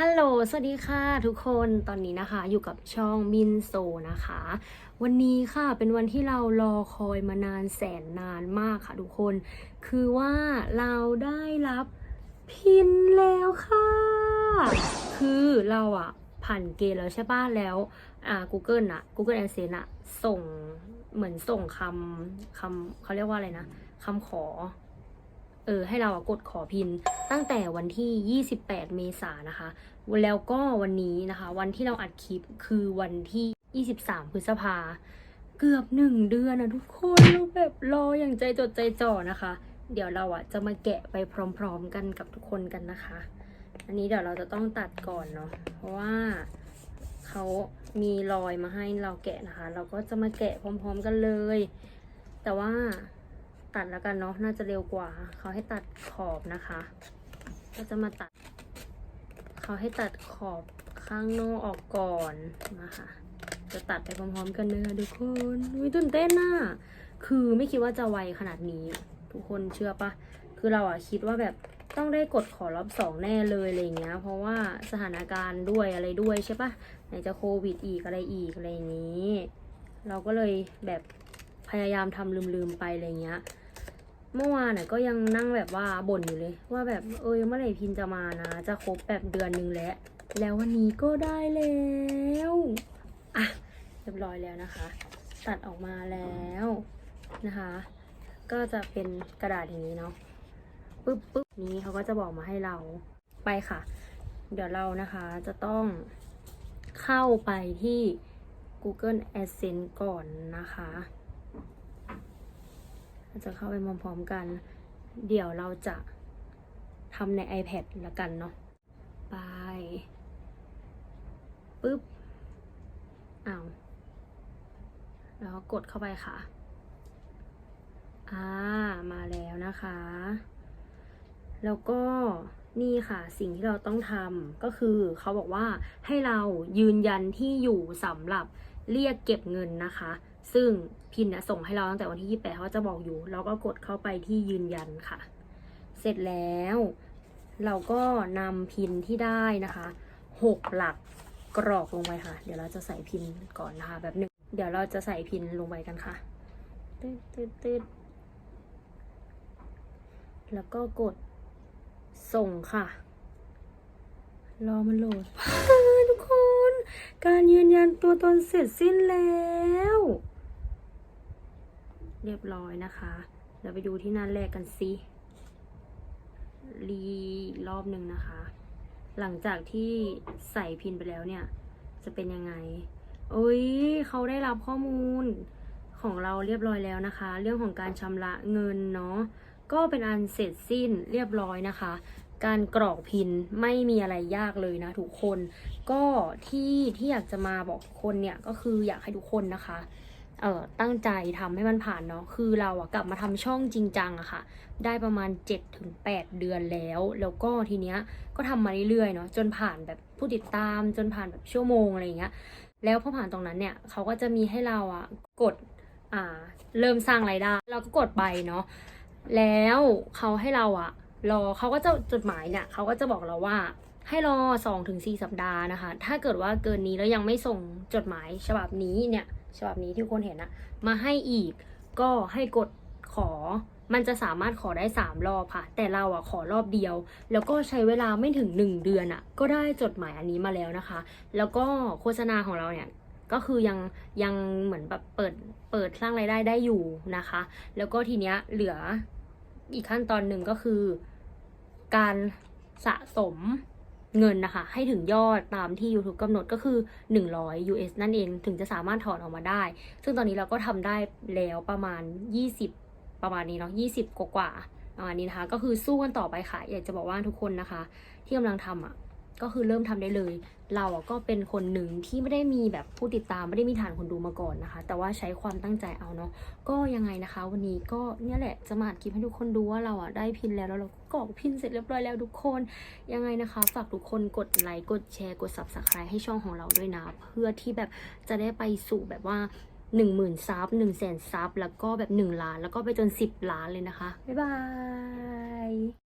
ฮัลโหล สวัสดีค่ะทุกคน ตอนนี้นะคะอยู่กับช่องมินโซนะคะ วันนี้ค่ะเป็นวันที่เรารอคอยมานานแสนนานมากค่ะทุกคน คือว่าเราได้รับพินแล้วค่ะ คือเราอะผ่านเกณฑ์แล้วใช่ป่ะแล้วอ่า Google อะ Google Adsense อะส่งเหมือนส่งคำคำเขาเรียกว่าอะไรนะคำขอ เออให้เราอะกดขอพินตั้งแต่วันที่ 28 เมษายนนะคะ แล้วก็วันนี้นะคะ วันที่เราอัดคลิปคือวันที่ 23 พฤษภา เกือบหนึ่งเดือนนะทุกคนเราแบบรออย่างใจจดใจจ่อนะคะ เดี๋ยวเราอะจะมาแกะไปพร้อมๆกันกับทุกคนกันนะคะ อันนี้เดี๋ยวเราจะต้องตัดก่อนเนาะเพราะว่าเขามีรอยมาให้เราแกะนะคะ เราก็จะมาแกะพร้อม ๆ กันเลย แต่ว่า ตัดแล้วกันเนาะน่าจะเร็วกว่า เขาให้ตัดขอบนะคะ ก็จะมาตัด เขาให้ตัดขอบข้างนอกออกก่อนนะคะจะตัดไปพร้อมๆกันเลยค่ะทุกคนวิตื่นเต้นน่ะคือไม่คิดว่าจะไวขนาดนี้ ทุกคนเชื่อปะคือเราอะคิดว่าแบบต้องได้กดขอรอบสองแน่เลยอะไรเงี้ย เพราะว่าสถานการณ์ด้วยอะไรด้วยใช่ปะไหนจะโควิดอีกอะไรอีกอะไรอย่างนี้ เราก็เลยแบบพยายามทำลืมๆไปอะไรเงี้ย เมื่อวานน่ะก็ยังนั่งแบบว่าบ่นอยู่เลย ว่าแบบเออเมื่อไหร่พินจะมานะ จะครบแบบเดือนนึงแล้ว แล้ววันนี้ก็ได้แล้วอะเรียบร้อยแล้วนะคะ ตัดออกมาแล้วนะคะ ก็จะเป็นกระดาษอย่างนี้เนาะปึ๊บปึ๊บนี้เขาก็จะบอกมาให้เราไปค่ะ เดี๋ยวเรานะคะจะต้องเข้าไปที่ Google Adsense ก่อนนะคะ เราจะเข้าไปพร้อมๆกัน เดี๋ยวเราจะทำใน iPad ละกันเนาะไปปึ๊บอ้าวแล้วก็กดเข้าไปค่ะ อ่า มาแล้วนะคะ แล้วก็นี่ค่ะ สิ่งที่เราต้องทำก็คือเขาบอกว่าให้เรายืนยันที่อยู่สำหรับเรียกเก็บเงินนะคะ ซึ่งพินนะส่งให้เราตั้งแต่วันที่ 28เขาจะบอกอยู่ เราก็กดเข้าไปที่ยืนยันค่ะ เสร็จแล้ว เราก็นำพินที่ได้นะคะหกหลักกรอกลงไปค่ะ เดี๋ยวเราจะใส่พินก่อนนะคะ แบบหนึ่งเดี๋ยวเราจะใส่พินลงไปกันค่ะตืดตืดตืดแล้วก็กดส่งค่ะ รอมันโหลดทุกคน การยืนยันตัวตนเสร็จสิ้นแล้ว เรียบร้อยนะคะ เดี๋ยวไปดูที่หน้าแรกกันสิรีรอบหนึ่งนะคะ หลังจากที่ใส่พินไปแล้วเนี่ย จะเป็นยังไงโอ้ยเขาได้รับข้อมูลของเราเรียบร้อยแล้วนะคะ เรื่องของการชำระเงินเนาะก็เป็นอันเสร็จสิ้นเรียบร้อยนะคะ การกรอกพินไม่มีอะไรยากเลยนะทุกคน ก็ที่ที่อยากจะมาบอกทุกคนเนี่ยก็คืออยากให้ทุกคนนะคะ เอ่อตั้งใจทำให้มันผ่านเนาะคือเราอะกลับมาทำช่องจริงจังอะค่ะ ได้ประมาณ 7-8 เดือนแล้ว แล้วก็ทีเนี้ยก็ทำมาเรื่อยๆเนาะจนผ่านแบบผู้ติดตามจนผ่านแบบชั่วโมงอะไรอย่างเงี้ยแล้วพอผ่านตรงนั้นเนี่ยเขาก็จะมีให้เราอะกดอ่าเริ่มสร้างรายได้ เราก็กดไปเนาะแล้วเขาให้เราอะรอเขาก็จะจดหมายเนี่ยเขาก็จะบอกเราว่าให้รอ2อถึงสสัปดาห์นะคะ ถ้าเกิดว่าเกินนี้แล้วยังไม่ส่งจดหมายฉบับนี้เนี่ย ฉบับนี้ที่ทุกคนเห็นนะมาให้อีกก็ให้กดขอ มันจะสามารถขอได้ 3 รอบค่ะ แต่เราอะขอรอบเดียว แล้วก็ใช้เวลาไม่ถึง 1 เดือนอะก็ได้จดหมายอันนี้มาแล้วนะคะ แล้วก็โฆษณาของเราเนี่ยก็คือยังยังเหมือนแบบเปิดเปิดสร้างรายได้ได้อยู่นะคะ แล้วก็ทีเนี้ยเหลืออีกขั้นตอนหนึ่งก็คือ การสะสม เงินนะคะ ให้ถึงยอดตามที่ YouTube กำหนดก็คือ 100 US นั่นเองถึงจะสามารถถอนออกมาได้ ซึ่งตอนนี้เราก็ทำได้แล้วประมาณ 20 ประมาณนี้เนาะ20 กว่ากว่าประมาณนี้นะคะ ก็คือสู้กันต่อไปค่ะ อยากจะบอกว่าทุกคนนะคะ ที่กำลังทำอะ ก็คือเริ่มทำได้เลย เราอะก็เป็นคนหนึ่งที่ไม่ได้มีแบบผู้ติดตามไม่ได้มีฐานคนดูมาก่อนนะคะ แต่ว่าใช้ความตั้งใจเอาเนาะก็ยังไงนะคะ วันนี้ก็เนี่ยแหละจะมาอัดคลิปให้ทุกคนดูว่าเราอะได้พินแล้วแล้วเราก็กรอกพินเสร็จเรียบร้อยแล้วทุกคนยังไงนะคะ ฝากทุกคนกดไลค์กดแชร์กด subscribe ให้ช่องของเราด้วยนะ เพื่อที่แบบจะได้ไปสู่แบบว่า1 0,000ซับ1 0 0 0 0 0ซับแล้วก็แบบ1ล้าน แล้วก็ไปจน10ล้านเลยนะคะ บ๊ายบาย